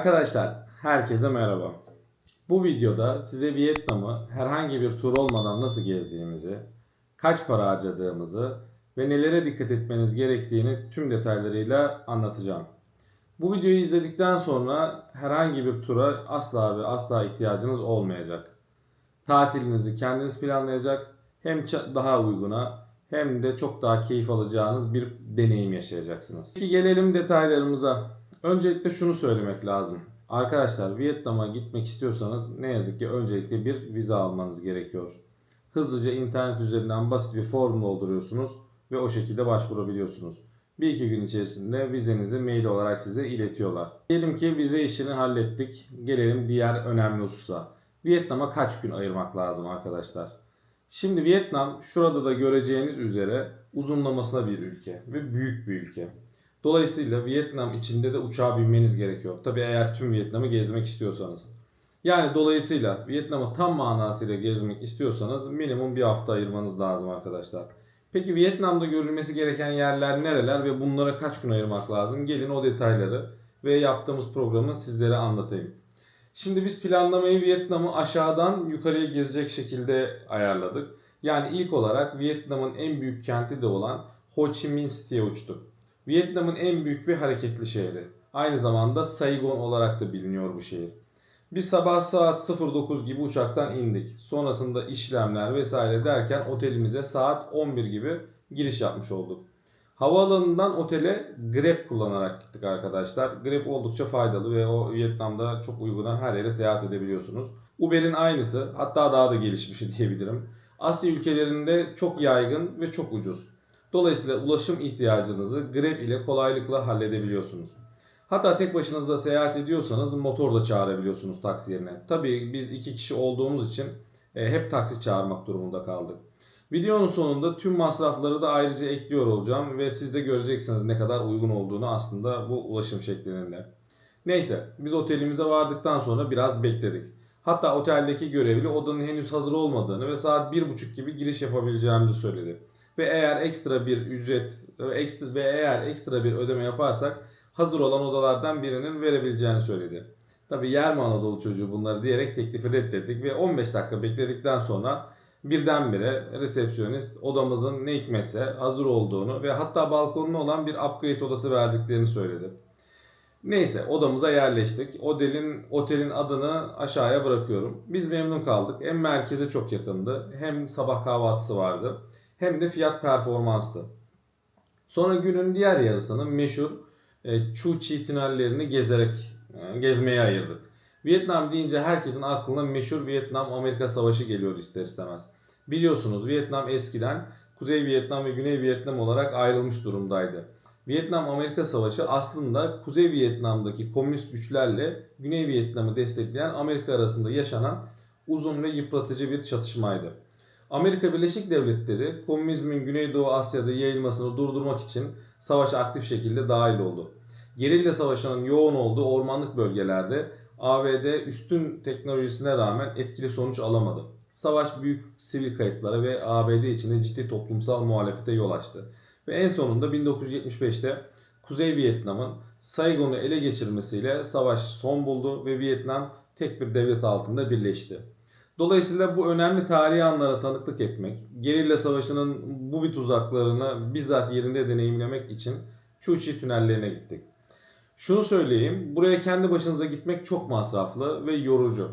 Arkadaşlar herkese merhaba. Bu videoda size Vietnam'ı herhangi bir tur olmadan nasıl gezdiğimizi, kaç para harcadığımızı ve nelere dikkat etmeniz gerektiğini tüm detaylarıyla anlatacağım. Bu videoyu izledikten sonra herhangi bir tura asla ve asla ihtiyacınız olmayacak. Tatilinizi kendiniz planlayacak, hem daha uyguna hem de çok daha keyif alacağınız bir deneyim yaşayacaksınız. Peki gelelim detaylarımıza. Öncelikle şunu söylemek lazım. Arkadaşlar Vietnam'a gitmek istiyorsanız ne yazık ki öncelikle bir vize almanız gerekiyor. Hızlıca internet üzerinden basit bir form dolduruyorsunuz ve o şekilde başvurabiliyorsunuz. Bir iki gün içerisinde vizenizi mail olarak size iletiyorlar. Diyelim ki vize işini hallettik. Gelelim diğer önemli hususa. Vietnam'a kaç gün ayırmak lazım arkadaşlar? Şimdi Vietnam şurada da göreceğiniz üzere uzunlamasına bir ülke ve büyük bir ülke. Dolayısıyla Vietnam içinde de uçağa binmeniz gerekiyor. Tabii eğer tüm Vietnam'ı gezmek istiyorsanız. Yani dolayısıyla Vietnam'ı tam manasıyla gezmek istiyorsanız minimum bir hafta ayırmanız lazım arkadaşlar. Peki Vietnam'da görülmesi gereken yerler nereler ve bunlara kaç gün ayırmak lazım? Gelin o detayları ve yaptığımız programı sizlere anlatayım. Şimdi biz planlamayı Vietnam'ı aşağıdan yukarıya gezecek şekilde ayarladık. Yani ilk olarak Vietnam'ın en büyük kenti de olan Ho Chi Minh City'ye uçtuk. Vietnam'ın en büyük ve hareketli şehri. Aynı zamanda Saigon olarak da biliniyor bu şehir. Biz sabah saat 09 gibi uçaktan indik. Sonrasında işlemler vesaire derken otelimize saat 11 gibi giriş yapmış olduk. Havaalanından otele Grab kullanarak gittik arkadaşlar. Grab oldukça faydalı ve o Vietnam'da çok uyguna her yere seyahat edebiliyorsunuz. Uber'in aynısı hatta daha da gelişmişi diyebilirim. Asya ülkelerinde çok yaygın ve çok ucuz. Dolayısıyla ulaşım ihtiyacınızı Grab ile kolaylıkla halledebiliyorsunuz. Hatta tek başınıza seyahat ediyorsanız motor da çağırabiliyorsunuz taksi yerine. Tabii biz iki kişi olduğumuz için e, hep taksi çağırmak durumunda kaldık. Videonun sonunda tüm masrafları da ayrıca ekliyor olacağım ve siz de göreceksiniz ne kadar uygun olduğunu aslında bu ulaşım şeklinde. Neyse biz otelimize vardıktan sonra biraz bekledik. Hatta oteldeki görevli odanın henüz hazır olmadığını ve saat 1.30 gibi giriş yapabileceğimizi söyledi. Ve eğer ekstra bir ücret ve ekstra ve eğer ekstra bir ödeme yaparsak hazır olan odalardan birinin verebileceğini söyledi. Tabi yer mi Anadolu çocuğu bunları diyerek teklifi reddettik ve 15 dakika bekledikten sonra birdenbire resepsiyonist odamızın ne hikmetse hazır olduğunu ve hatta balkonlu olan bir upgrade odası verdiklerini söyledi. Neyse odamıza yerleştik. Otelin otelin adını aşağıya bırakıyorum. Biz memnun kaldık. Hem merkeze çok yakındı, hem sabah kahvaltısı vardı, hem de fiyat performanstı. Sonra günün diğer yarısını meşhur e, Chu Chi tünellerini gezerek e, gezmeye ayırdık. Vietnam deyince herkesin aklına meşhur Vietnam-Amerika Savaşı geliyor ister istemez. Biliyorsunuz Vietnam eskiden Kuzey Vietnam ve Güney Vietnam olarak ayrılmış durumdaydı. Vietnam-Amerika Savaşı aslında Kuzey Vietnam'daki komünist güçlerle Güney Vietnam'ı destekleyen Amerika arasında yaşanan uzun ve yıpratıcı bir çatışmaydı. Amerika Birleşik Devletleri komünizmin Güneydoğu Asya'da yayılmasını durdurmak için savaşa aktif şekilde dahil oldu. Gerilla savaşının yoğun olduğu ormanlık bölgelerde ABD üstün teknolojisine rağmen etkili sonuç alamadı. Savaş büyük sivil kayıplara ve ABD içinde ciddi toplumsal muhalefete yol açtı. Ve en sonunda 1975'te Kuzey Vietnam'ın Saigon'u ele geçirmesiyle savaş son buldu ve Vietnam tek bir devlet altında birleşti. Dolayısıyla bu önemli tarihi anlara tanıklık etmek, gerilla savaşının bu bir tuzaklarını bizzat yerinde deneyimlemek için Chi tünellerine gittik. Şunu söyleyeyim, buraya kendi başınıza gitmek çok masraflı ve yorucu.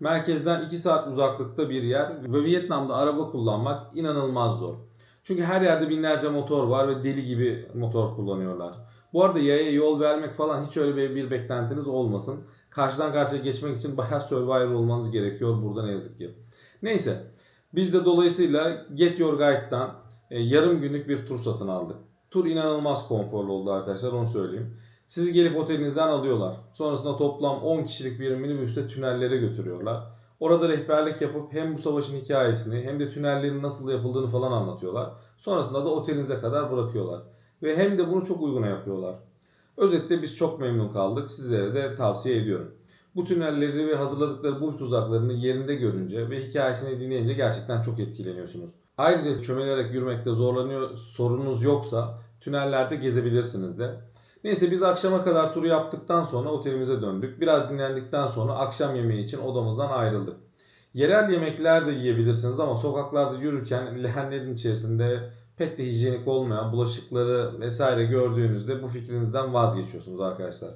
Merkezden 2 saat uzaklıkta bir yer ve Vietnam'da araba kullanmak inanılmaz zor. Çünkü her yerde binlerce motor var ve deli gibi motor kullanıyorlar. Bu arada yaya yol vermek falan hiç öyle bir beklentiniz olmasın. Karşıdan karşıya geçmek için bayağı survivor olmanız gerekiyor burada ne yazık ki. Neyse biz de dolayısıyla Get Your Guide'dan e, yarım günlük bir tur satın aldık. Tur inanılmaz konforlu oldu arkadaşlar onu söyleyeyim. Sizi gelip otelinizden alıyorlar. Sonrasında toplam 10 kişilik bir minibüste tünellere götürüyorlar. Orada rehberlik yapıp hem bu savaşın hikayesini hem de tünellerin nasıl yapıldığını falan anlatıyorlar. Sonrasında da otelinize kadar bırakıyorlar. Ve hem de bunu çok uyguna yapıyorlar. Özetle biz çok memnun kaldık. Sizlere de tavsiye ediyorum. Bu tünelleri ve hazırladıkları bu tuzaklarını yerinde görünce ve hikayesini dinleyince gerçekten çok etkileniyorsunuz. Ayrıca çömelerek yürümekte zorlanıyor sorunuz yoksa tünellerde gezebilirsiniz de. Neyse biz akşama kadar turu yaptıktan sonra otelimize döndük. Biraz dinlendikten sonra akşam yemeği için odamızdan ayrıldık. Yerel yemekler de yiyebilirsiniz ama sokaklarda yürürken lehenlerin içerisinde pek de hijyenik olmayan bulaşıkları vesaire gördüğünüzde bu fikrinizden vazgeçiyorsunuz arkadaşlar.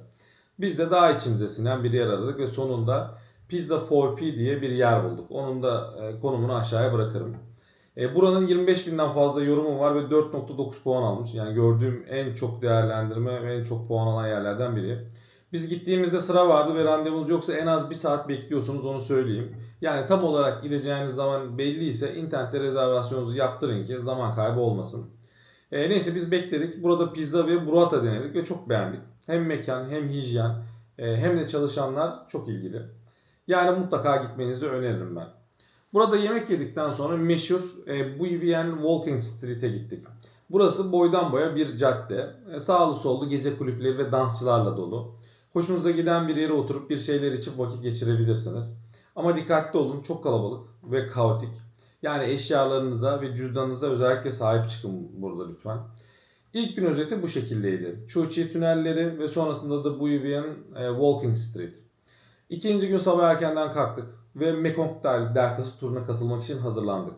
Biz de daha içimize sinen bir yer aradık ve sonunda Pizza 4P diye bir yer bulduk. Onun da e, konumunu aşağıya bırakırım. E, buranın 25 binden fazla yorumu var ve 4.9 puan almış. Yani gördüğüm en çok değerlendirme ve en çok puan alan yerlerden biri. Biz gittiğimizde sıra vardı ve randevunuz yoksa en az bir saat bekliyorsunuz onu söyleyeyim. Yani tam olarak gideceğiniz zaman belli ise internette rezervasyonunuzu yaptırın ki zaman kaybı olmasın. E, neyse biz bekledik. Burada pizza ve burrata denedik ve çok beğendik. Hem mekan hem hijyen e, hem de çalışanlar çok ilgili. Yani mutlaka gitmenizi öneririm ben. Burada yemek yedikten sonra meşhur e, Buyvien Walking Street'e gittik. Burası boydan boya bir cadde. E, sağlı sollu gece kulüpleri ve dansçılarla dolu. Hoşunuza giden bir yere oturup bir şeyler içip vakit geçirebilirsiniz. Ama dikkatli olun çok kalabalık ve kaotik. Yani eşyalarınıza ve cüzdanınıza özellikle sahip çıkın burada lütfen. İlk gün özeti bu şekildeydi. Chuchi tünelleri ve sonrasında da Buyvien e, Walking Street. İkinci gün sabah erkenden kalktık ve Mekong Del- Deltası turuna katılmak için hazırlandık.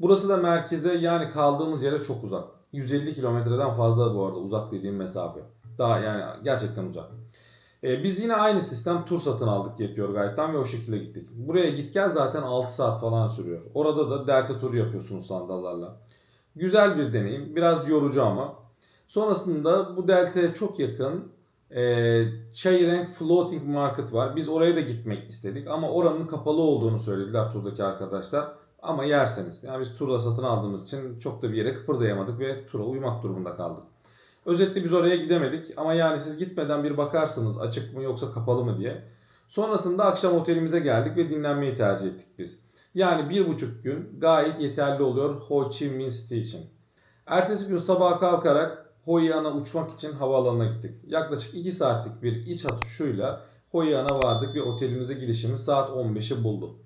Burası da merkeze yani kaldığımız yere çok uzak. 150 kilometreden fazla bu arada uzak dediğim mesafe. Daha yani gerçekten uzak. Ee, biz yine aynı sistem tur satın aldık Yetiyor Guide'dan ve o şekilde gittik. Buraya git gel zaten 6 saat falan sürüyor. Orada da delta turu yapıyorsunuz sandallarla. Güzel bir deneyim. Biraz yorucu ama. Sonrasında bu deltaya çok yakın e, Çayrenk Floating Market var. Biz oraya da gitmek istedik ama oranın kapalı olduğunu söylediler turdaki arkadaşlar. Ama yerseniz. Yani biz turla satın aldığımız için çok da bir yere kıpırdayamadık ve tura uymak durumunda kaldık. Özetle biz oraya gidemedik ama yani siz gitmeden bir bakarsınız açık mı yoksa kapalı mı diye. Sonrasında akşam otelimize geldik ve dinlenmeyi tercih ettik biz. Yani bir buçuk gün gayet yeterli oluyor Ho Chi Minh City için. Ertesi gün sabaha kalkarak Hoi An'a uçmak için havaalanına gittik. Yaklaşık 2 saatlik bir iç uçuşuyla Hoi An'a vardık ve otelimize gidişimiz saat 15'i buldu.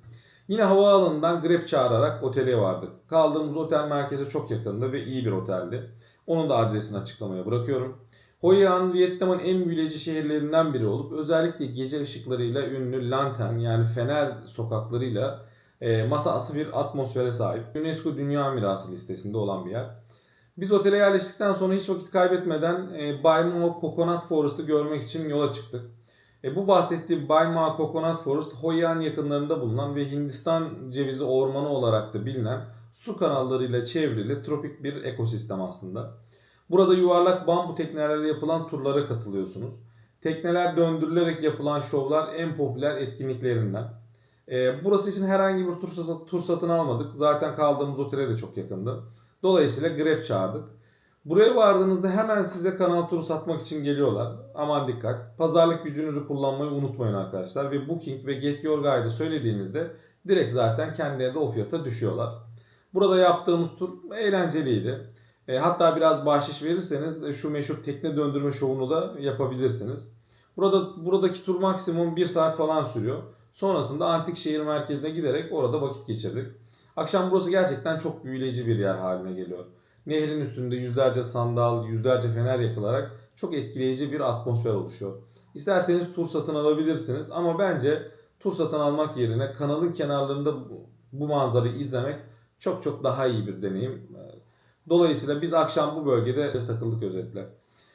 Yine havaalanından Grab çağırarak otele vardık. Kaldığımız otel merkeze çok yakındı ve iyi bir oteldi. Onun da adresini açıklamaya bırakıyorum. Hoi An, Vietnam'ın en büyüleyici şehirlerinden biri olup özellikle gece ışıklarıyla ünlü lantern yani fener sokaklarıyla e, masası bir atmosfere sahip. UNESCO Dünya Mirası listesinde olan bir yer. Biz otele yerleştikten sonra hiç vakit kaybetmeden e, Bay Mao Coconut Forest'ı görmek için yola çıktık. E, bu bahsettiğim Bay Mao Coconut Forest, Hoi An yakınlarında bulunan ve Hindistan cevizi ormanı olarak da bilinen su kanallarıyla çevrili tropik bir ekosistem aslında. Burada yuvarlak bambu teknelerle yapılan turlara katılıyorsunuz. Tekneler döndürülerek yapılan şovlar en popüler etkinliklerinden. E, burası için herhangi bir tur, tur satın almadık. Zaten kaldığımız otele de çok yakındı. Dolayısıyla Grab çağırdık. Buraya vardığınızda hemen size kanal turu satmak için geliyorlar. Aman dikkat. Pazarlık gücünüzü kullanmayı unutmayın arkadaşlar. Ve Booking ve Get Your Guide'ı söylediğinizde direkt zaten kendileri de o fiyata düşüyorlar. Burada yaptığımız tur eğlenceliydi. E, hatta biraz bahşiş verirseniz e, şu meşhur tekne döndürme şovunu da yapabilirsiniz. Burada buradaki tur maksimum 1 saat falan sürüyor. Sonrasında antik şehir merkezine giderek orada vakit geçirdik. Akşam burası gerçekten çok büyüleyici bir yer haline geliyor. Nehrin üstünde yüzlerce sandal, yüzlerce fener yakılarak çok etkileyici bir atmosfer oluşuyor. İsterseniz tur satın alabilirsiniz ama bence tur satın almak yerine kanalın kenarlarında bu- manzarayı izlemek çok çok daha iyi bir deneyim. Dolayısıyla biz akşam bu bölgede takıldık özetle.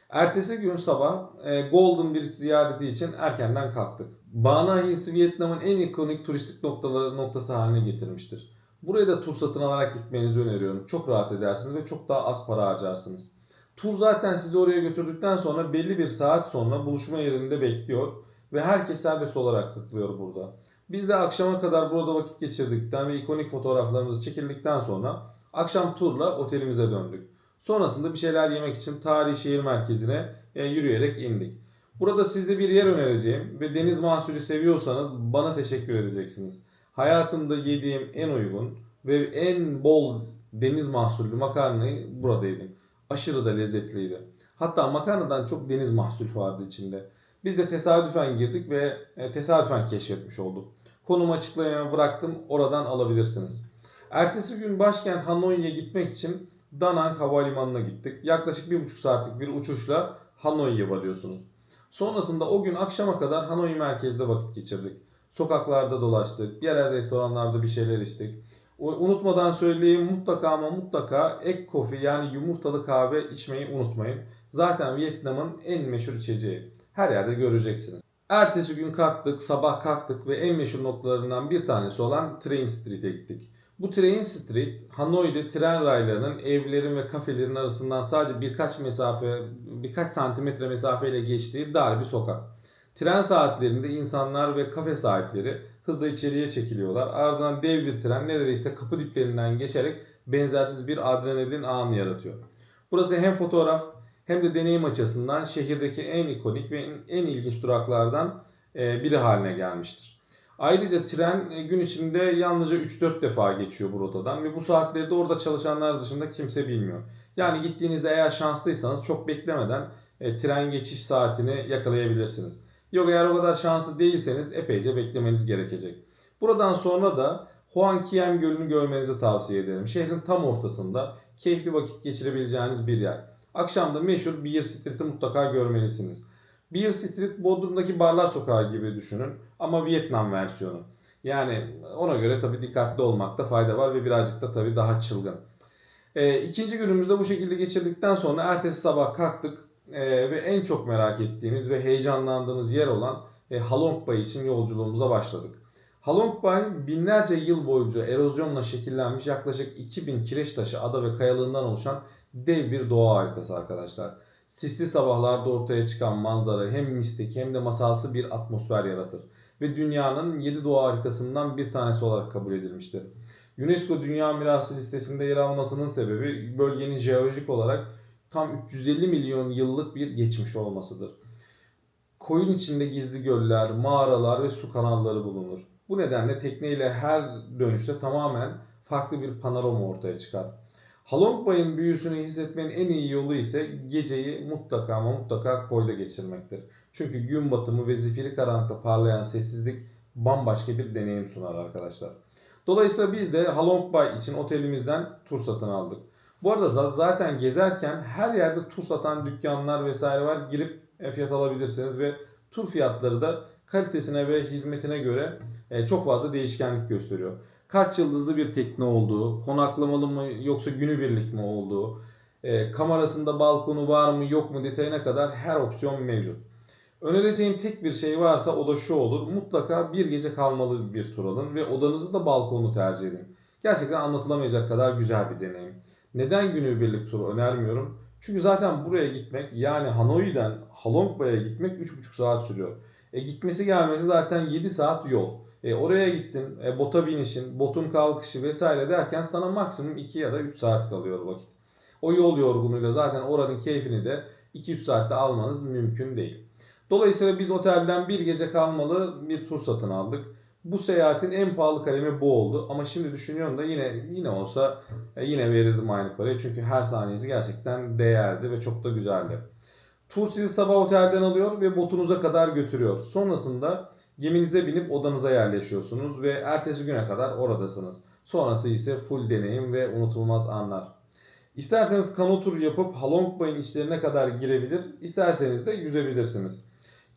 Ertesi gün sabah e, Golden Bridge ziyareti için erkenden kalktık. Bana Vietnam'ın en ikonik turistik noktaları noktası haline getirmiştir. Buraya da tur satın alarak gitmenizi öneriyorum. Çok rahat edersiniz ve çok daha az para harcarsınız. Tur zaten sizi oraya götürdükten sonra belli bir saat sonra buluşma yerinde bekliyor ve herkes serbest olarak tıklıyor burada. Biz de akşama kadar burada vakit geçirdikten ve ikonik fotoğraflarımızı çekildikten sonra akşam turla otelimize döndük. Sonrasında bir şeyler yemek için tarihi şehir merkezine e, yürüyerek indik. Burada size bir yer önereceğim ve deniz mahsulü seviyorsanız bana teşekkür edeceksiniz. Hayatımda yediğim en uygun ve en bol deniz mahsullü makarnayı burada yedim. Aşırı da lezzetliydi. Hatta makarnadan çok deniz mahsul vardı içinde. Biz de tesadüfen girdik ve e, tesadüfen keşfetmiş olduk. Konumu açıklamaya bıraktım. Oradan alabilirsiniz. Ertesi gün başkent Hanoi'ye gitmek için Da Nang Havalimanı'na gittik. Yaklaşık bir buçuk saatlik bir uçuşla Hanoi'ye varıyorsunuz. Sonrasında o gün akşama kadar Hanoi merkezde vakit geçirdik. Sokaklarda dolaştık, yerel restoranlarda bir şeyler içtik. Unutmadan söyleyeyim mutlaka ama mutlaka ek kofi yani yumurtalı kahve içmeyi unutmayın. Zaten Vietnam'ın en meşhur içeceği. Her yerde göreceksiniz. Ertesi gün kalktık, sabah kalktık ve en meşhur noktalarından bir tanesi olan Train Street'e gittik. Bu Train Street, Hanoi'de tren raylarının evlerin ve kafelerin arasından sadece birkaç mesafe, birkaç santimetre mesafeyle geçtiği dar bir sokak. Tren saatlerinde insanlar ve kafe sahipleri hızla içeriye çekiliyorlar. Ardından dev bir tren neredeyse kapı diplerinden geçerek benzersiz bir adrenalin anı yaratıyor. Burası hem fotoğraf hem de deneyim açısından şehirdeki en ikonik ve en- ilginç duraklardan e, biri haline gelmiştir. Ayrıca tren e, gün içinde yalnızca 3-4 defa geçiyor bu rotadan ve bu saatleri de orada çalışanlar dışında kimse bilmiyor. Yani gittiğinizde eğer şanslıysanız çok beklemeden e, tren geçiş saatini yakalayabilirsiniz. Yok eğer o kadar şanslı değilseniz epeyce beklemeniz gerekecek. Buradan sonra da Huan Kiem Gölü'nü görmenizi tavsiye ederim. Şehrin tam ortasında keyifli vakit geçirebileceğiniz bir yer. Akşamda meşhur Beer Street'i mutlaka görmelisiniz. Beer Street Bodrum'daki barlar sokağı gibi düşünün ama Vietnam versiyonu. Yani ona göre tabii dikkatli olmakta fayda var ve birazcık da tabii daha çılgın. E, ikinci günümüzde bu şekilde geçirdikten sonra ertesi sabah kalktık e, ve en çok merak ettiğimiz ve heyecanlandığımız yer olan e, Halong Bay için yolculuğumuza başladık. Halong Bay binlerce yıl boyunca erozyonla şekillenmiş yaklaşık 2000 kireç taşı ada ve kayalığından oluşan dev bir doğa harikası arkadaşlar. Sisli sabahlarda ortaya çıkan manzara hem mistik hem de masalsı bir atmosfer yaratır ve dünyanın 7 doğa harikasından bir tanesi olarak kabul edilmiştir. UNESCO Dünya Mirası listesinde yer almasının sebebi bölgenin jeolojik olarak tam 350 milyon yıllık bir geçmiş olmasıdır. Koyun içinde gizli göller, mağaralar ve su kanalları bulunur. Bu nedenle tekneyle her dönüşte tamamen farklı bir panorama ortaya çıkar. Halong Bay'ın büyüsünü hissetmenin en iyi yolu ise geceyi mutlaka ama mutlaka koyda geçirmektir. Çünkü gün batımı ve zifiri karanlıkta parlayan sessizlik bambaşka bir deneyim sunar arkadaşlar. Dolayısıyla biz de Halong Bay için otelimizden tur satın aldık. Bu arada za- zaten gezerken her yerde tur satan dükkanlar vesaire var. Girip e, fiyat alabilirsiniz ve tur fiyatları da kalitesine ve hizmetine göre e, çok fazla değişkenlik gösteriyor. Kaç yıldızlı bir tekne olduğu, konaklamalı mı yoksa günübirlik mi olduğu, e, kamerasında balkonu var mı yok mu detayına kadar her opsiyon mevcut. Önereceğim tek bir şey varsa o da şu olur. Mutlaka bir gece kalmalı bir tur alın ve odanızı da balkonu tercih edin. Gerçekten anlatılamayacak kadar güzel bir deneyim. Neden günübirlik turu önermiyorum? Çünkü zaten buraya gitmek yani Hanoi'den Halong Bay'a gitmek 3,5 saat sürüyor. E, gitmesi gelmesi zaten 7 saat yol. E, oraya gittin, e, bota binişin, botun kalkışı vesaire derken sana maksimum 2 ya da 3 saat kalıyor vakit. O yol yorgunluğuyla zaten oranın keyfini de 2-3 saatte almanız mümkün değil. Dolayısıyla biz otelden bir gece kalmalı bir tur satın aldık. Bu seyahatin en pahalı kalemi bu oldu. Ama şimdi düşünüyorum da yine yine olsa e, yine verirdim aynı parayı. Çünkü her saniyesi gerçekten değerdi ve çok da güzeldi. Tur sizi sabah otelden alıyor ve botunuza kadar götürüyor. Sonrasında geminize binip odanıza yerleşiyorsunuz ve ertesi güne kadar oradasınız. Sonrası ise full deneyim ve unutulmaz anlar. İsterseniz kano tur yapıp Halong Bay'ın içlerine kadar girebilir, isterseniz de yüzebilirsiniz.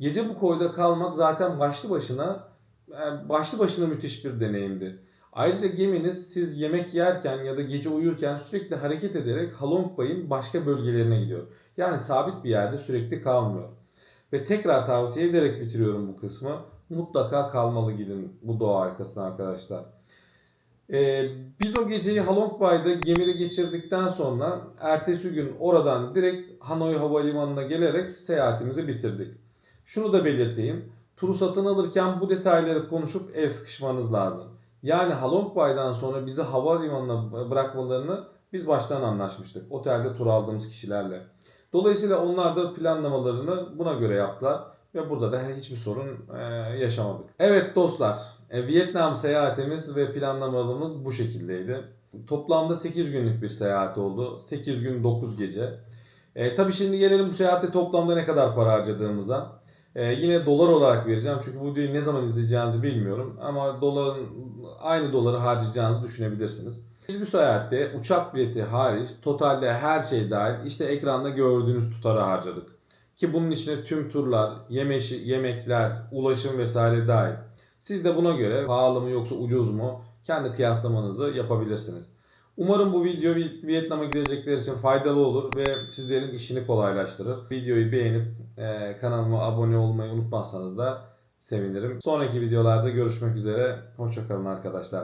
Gece bu koyda kalmak zaten başlı başına e, başlı başına müthiş bir deneyimdi. Ayrıca geminiz siz yemek yerken ya da gece uyurken sürekli hareket ederek Halong Bay'ın başka bölgelerine gidiyor. Yani sabit bir yerde sürekli kalmıyor. Ve tekrar tavsiye ederek bitiriyorum bu kısmı. Mutlaka kalmalı gidin bu doğa harikasına arkadaşlar. Ee, biz o geceyi Halong Bay'da gemide geçirdikten sonra ertesi gün oradan direkt Hanoi Havalimanı'na gelerek seyahatimizi bitirdik. Şunu da belirteyim. Turu satın alırken bu detayları konuşup el sıkışmanız lazım. Yani Halong Bay'dan sonra bizi havalimanına bırakmalarını biz baştan anlaşmıştık. Otelde tur aldığımız kişilerle. Dolayısıyla onlar da planlamalarını buna göre yaptılar ve burada da hiçbir sorun e, yaşamadık. Evet dostlar, e, Vietnam seyahatimiz ve planlamalarımız bu şekildeydi. Toplamda 8 günlük bir seyahat oldu. 8 gün 9 gece. E, tabii şimdi gelelim bu seyahatte toplamda ne kadar para harcadığımıza. E, yine dolar olarak vereceğim çünkü bu videoyu ne zaman izleyeceğinizi bilmiyorum. Ama doların aynı doları harcayacağınızı düşünebilirsiniz. Biz bu seyahatte uçak bileti hariç totalde her şey dahil işte ekranda gördüğünüz tutarı harcadık. Ki bunun içine tüm turlar, yemeşi, yemekler, ulaşım vesaire dahil. Siz de buna göre pahalı mı yoksa ucuz mu kendi kıyaslamanızı yapabilirsiniz. Umarım bu video Vi- Vietnam'a gidecekler için faydalı olur ve sizlerin işini kolaylaştırır. Videoyu beğenip e, kanalıma abone olmayı unutmazsanız da sevinirim. Sonraki videolarda görüşmek üzere. Hoşçakalın arkadaşlar.